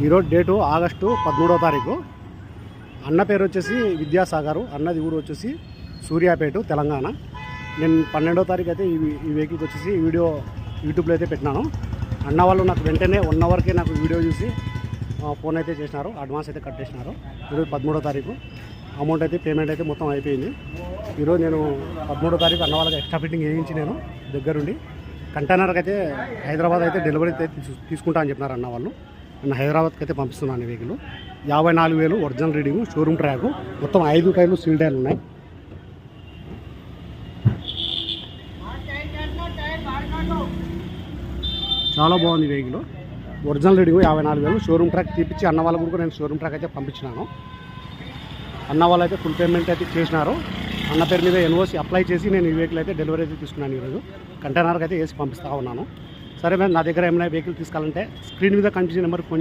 ఈరోజు date August పదమూడవ తారీఖు. అన్న పేరు వచ్చేసి విద్యాసాగర్. అన్నది ఊరు వచ్చేసి సూర్యాపేట తెలంగాణ. నేను పన్నెండో తారీఖు అయితే ఈ వెహికల్కి వచ్చేసి వీడియో యూట్యూబ్లో అయితే పెట్టినాను. అన్న వాళ్ళు నాకు వెంటనే వన్ అవర్కే నాకు వీడియో చూసి ఫోన్ అయితే చేసినారు. అడ్వాన్స్ అయితే కట్ చేసినారు. ఈరోజు పదమూడో తారీఖు. అమౌంట్ అయితే పేమెంట్ అయితే మొత్తం అయిపోయింది. ఈరోజు నేను పదమూడో తారీఖు అన్న వాళ్ళకి ఎక్స్ట్రా ఫిట్టింగ్ వేయించి నేను దగ్గరుండి. కంటైనర్కి అయితే హైదరాబాద్ అయితే డెలివరీ అయితే తీసుకుంటా అని చెప్పినారు అన్న వాళ్ళు. నేను హైదరాబాద్కి అయితే పంపిస్తున్నాను వెహికల్. యాభై నాలుగు వేలు ఒరిజినల్ రీడింగ్ షోరూమ్ ట్రాక్. మొత్తం ఐదు టైర్లు సీల్ టైర్లు ఉన్నాయి. చాలా బాగుంది వెహికల్. ఒరిజినల్ రీడింగ్ యాభై నాలుగు వేలు. షోరూమ్ ట్రాక్ తీపిచ్చి అన్న వాళ్ళకు కూడా నేను షోరూమ్ ట్రాక్ అయితే పంపించినాను. అన్న వాళ్ళు అయితే ఫుల్ పేమెంట్ అయితే చేసినారు. అన్న పేరు మీద ఎన్ఓసి అప్లై చేసి నేను ఈ వెహికల్ అయితే డెలివరీ అయితే తీసుకున్నాను ఈరోజు. కంటైనర్కి అయితే వేసి పంపిస్తా ఉన్నాను. సరే మేడం నా దగ్గర ఏమైనా వెహికల్ తీసుకోవాలంటే స్క్రీన్ మీద కనిపించే నెంబర్ ఫోన్